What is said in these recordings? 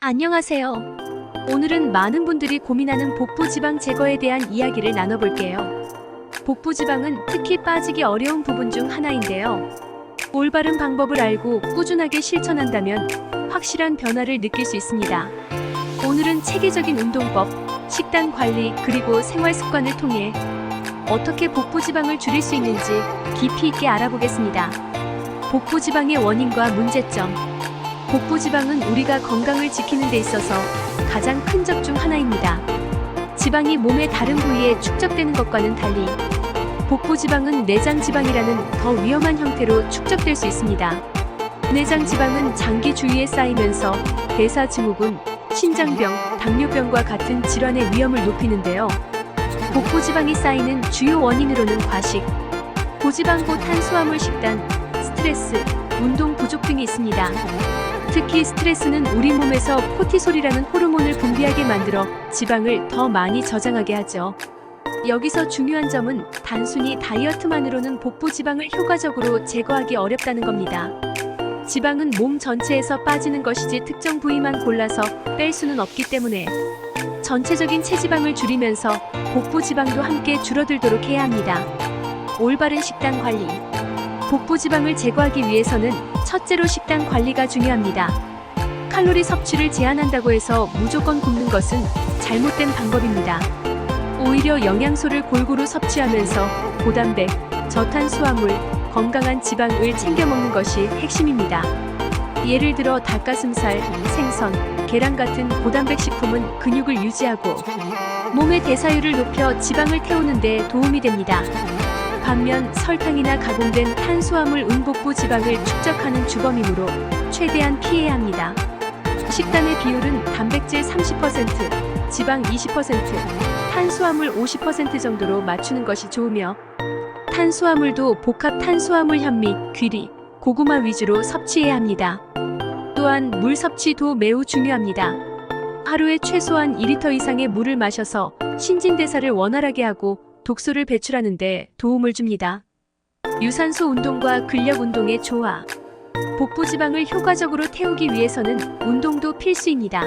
안녕하세요. 오늘은 많은 분들이 고민하는 복부 지방 제거에 대한 이야기를 나눠볼게요. 복부 지방은 특히 빠지기 어려운 부분 중 하나인데요. 올바른 방법을 알고 꾸준하게 실천한다면 확실한 변화를 느낄 수 있습니다. 오늘은 체계적인 운동법, 식단 관리, 그리고 생활 습관을 통해 어떻게 복부 지방을 줄일 수 있는지 깊이 있게 알아보겠습니다. 복부 지방의 원인과 문제점, 복부 지방은 우리가 건강을 지키는 데 있어서 가장 큰 적 중 하나입니다. 지방이 몸의 다른 부위에 축적되는 것과는 달리 복부 지방은 내장 지방이라는 더 위험한 형태로 축적될 수 있습니다. 내장 지방은 장기 주위에 쌓이면서 대사 증후군, 신장병, 당뇨병과 같은 질환의 위험을 높이는데요. 복부 지방이 쌓이는 주요 원인으로는 과식, 고지방고 탄수화물 식단, 스트레스, 운동 부족 등이 있습니다. 특히 스트레스는 우리 몸에서 코티솔이라는 호르몬을 분비하게 만들어 지방을 더 많이 저장하게 하죠. 여기서 중요한 점은 단순히 다이어트만으로는 복부 지방을 효과적으로 제거하기 어렵다는 겁니다. 지방은 몸 전체에서 빠지는 것이지 특정 부위만 골라서 뺄 수는 없기 때문에 전체적인 체지방을 줄이면서 복부 지방도 함께 줄어들도록 해야 합니다. 올바른 식단 관리. 복부 지방을 제거하기 위해서는 첫째로 식단 관리가 중요합니다. 칼로리 섭취를 제한한다고 해서 무조건 굶는 것은 잘못된 방법입니다. 오히려 영양소를 골고루 섭취하면서 고단백, 저탄수화물, 건강한 지방을 챙겨 먹는 것이 핵심입니다. 예를 들어 닭가슴살, 생선, 계란 같은 고단백 식품은 근육을 유지하고 몸의 대사율을 높여 지방을 태우는 데 도움이 됩니다. 반면 설탕이나 가공된 탄수화물 음복부 지방을 축적하는 주범이므로 최대한 피해야 합니다. 식단의 비율은 단백질 30%, 지방 20%, 탄수화물 50% 정도로 맞추는 것이 좋으며 탄수화물도 복합 탄수화물 현미, 귀리, 고구마 위주로 섭취해야 합니다. 또한 물 섭취도 매우 중요합니다. 하루에 최소한 2리터 이상의 물을 마셔서 신진대사를 원활하게 하고 독소를 배출하는데 도움을 줍니다. 유산소 운동과 근력 운동의 조화. 복부 지방을 효과적으로 태우기 위해서는 운동도 필수입니다.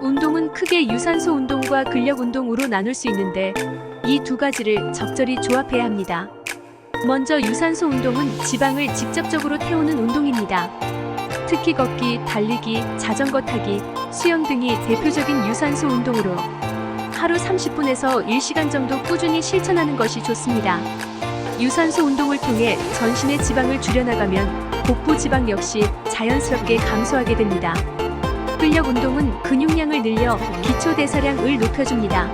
운동은 크게 유산소 운동과 근력 운동으로 나눌 수 있는데 이 두 가지를 적절히 조합해야 합니다. 먼저 유산소 운동은 지방을 직접적으로 태우는 운동입니다. 특히 걷기, 달리기, 자전거 타기, 수영 등이 대표적인 유산소 운동으로 하루 30분에서 1시간 정도 꾸준히 실천하는 것이 좋습니다. 유산소 운동을 통해 전신의 지방을 줄여나가면 복부 지방 역시 자연스럽게 감소하게 됩니다. 근력 운동은 근육량을 늘려 기초 대사량을 높여줍니다.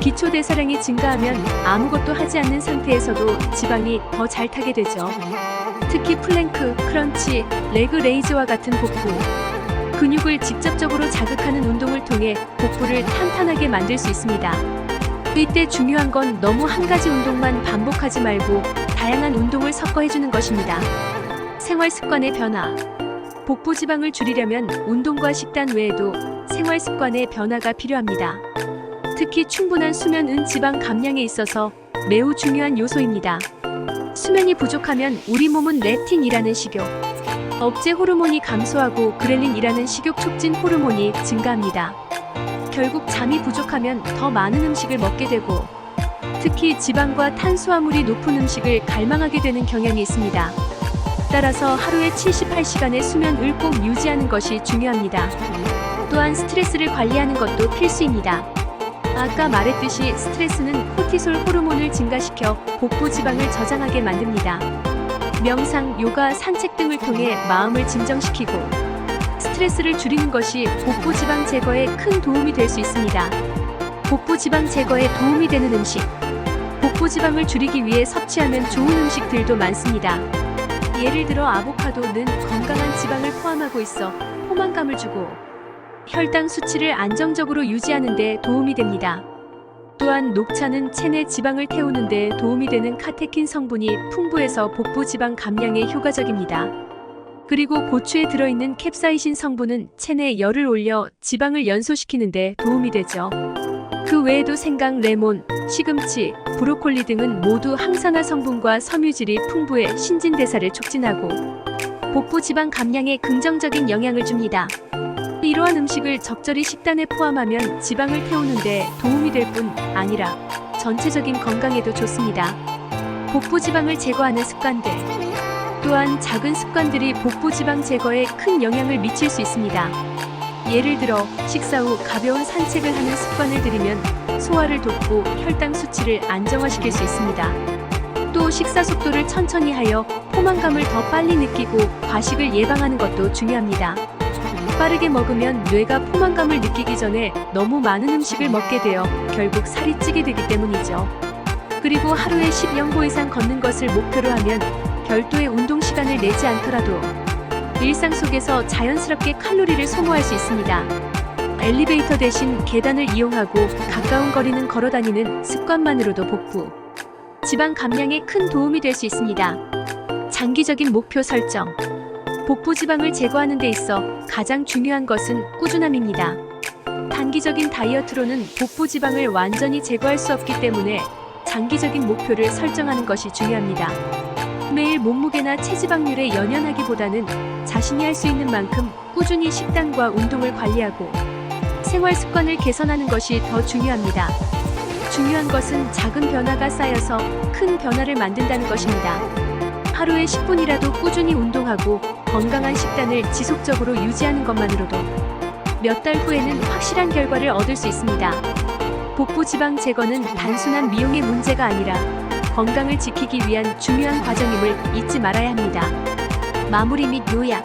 기초 대사량이 증가하면 아무것도 하지 않는 상태에서도 지방이 더 잘 타게 되죠. 특히 플랭크, 크런치, 레그 레이즈와 같은 복부, 근육을 직접적으로 자극하는 운동을 통해 복부를 탄탄하게 만들 수 있습니다. 이때 중요한 건 너무 한 가지 운동만 반복하지 말고 다양한 운동을 섞어 해주는 것입니다. 생활 습관의 변화. 복부 지방을 줄이려면 운동과 식단 외에도 생활 습관의 변화가 필요합니다. 특히 충분한 수면은 지방 감량에 있어서 매우 중요한 요소입니다. 수면이 부족하면 우리 몸은 렙틴이라는 식욕, 억제 호르몬이 감소하고 그렐린이라는 식욕 촉진 호르몬이 증가합니다. 결국 잠이 부족하면 더 많은 음식을 먹게 되고 특히 지방과 탄수화물이 높은 음식을 갈망하게 되는 경향이 있습니다. 따라서 하루에 78시간의 수면을 꼭 유지하는 것이 중요합니다. 또한 스트레스를 관리하는 것도 필수입니다. 아까 말했듯이 스트레스는 코티솔 호르몬을 증가시켜 복부 지방을 저장하게 만듭니다. 명상, 요가, 산책 등을 통해 마음을 진정시키고 스트레스를 줄이는 것이 복부 지방 제거에 큰 도움이 될 수 있습니다. 복부 지방 제거에 도움이 되는 음식. 복부 지방을 줄이기 위해 섭취하면 좋은 음식들도 많습니다. 예를 들어 아보카도는 건강한 지방을 포함하고 있어 포만감을 주고 혈당 수치를 안정적으로 유지하는 데 도움이 됩니다. 또한 녹차는 체내 지방을 태우는 데 도움이 되는 카테킨 성분이 풍부해서 복부 지방 감량에 효과적입니다. 그리고 고추에 들어있는 캡사이신 성분은 체내 열을 올려 지방을 연소시키는 데 도움이 되죠. 그 외에도 생강, 레몬, 시금치, 브로콜리 등은 모두 항산화 성분과 섬유질이 풍부해 신진대사를 촉진하고 복부 지방 감량에 긍정적인 영향을 줍니다. 이러한 음식을 적절히 식단에 포함하면 지방을 태우는데 도움이 될 뿐 아니라 전체적인 건강에도 좋습니다. 복부 지방을 제거하는 습관들. 또한 작은 습관들이 복부 지방 제거에 큰 영향을 미칠 수 있습니다. 예를 들어 식사 후 가벼운 산책을 하는 습관을 들이면 소화를 돕고 혈당 수치를 안정화시킬 수 있습니다. 또 식사 속도를 천천히 하여 포만감을 더 빨리 느끼고 과식을 예방하는 것도 중요합니다. 빠르게 먹으면 뇌가 포만감을 느끼기 전에 너무 많은 음식을 먹게 되어 결국 살이 찌게 되기 때문이죠. 그리고 하루에 10영보 이상 걷는 것을 목표로 하면 별도의 운동 시간을 내지 않더라도 일상 속에서 자연스럽게 칼로리를 소모할 수 있습니다. 엘리베이터 대신 계단을 이용하고 가까운 거리는 걸어 다니는 습관만으로도 복부, 지방 감량에 큰 도움이 될 수 있습니다. 장기적인 목표 설정. 복부 지방을 제거하는 데 있어 가장 중요한 것은 꾸준함입니다. 단기적인 다이어트로는 복부 지방을 완전히 제거할 수 없기 때문에 장기적인 목표를 설정하는 것이 중요합니다. 매일 몸무게나 체지방률에 연연하기보다는 자신이 할 수 있는 만큼 꾸준히 식단과 운동을 관리하고 생활 습관을 개선하는 것이 더 중요합니다. 중요한 것은 작은 변화가 쌓여서 큰 변화를 만든다는 것입니다. 하루에 10분이라도 꾸준히 운동하고 건강한 식단을 지속적으로 유지하는 것만으로도 몇 달 후에는 확실한 결과를 얻을 수 있습니다. 복부 지방 제거는 단순한 미용의 문제가 아니라 건강을 지키기 위한 중요한 과정임을 잊지 말아야 합니다. 마무리 및 요약.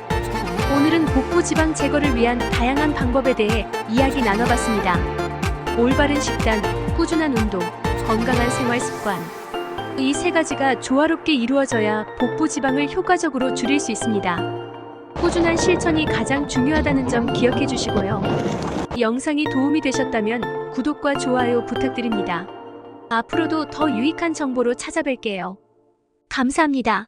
오늘은 복부 지방 제거를 위한 다양한 방법에 대해 이야기 나눠봤습니다. 올바른 식단, 꾸준한 운동, 건강한 생활 습관. 이 세 가지가 조화롭게 이루어져야 복부 지방을 효과적으로 줄일 수 있습니다. 꾸준한 실천이 가장 중요하다는 점 기억해 주시고요. 영상이 도움이 되셨다면 구독과 좋아요 부탁드립니다. 앞으로도 더 유익한 정보로 찾아뵐게요. 감사합니다.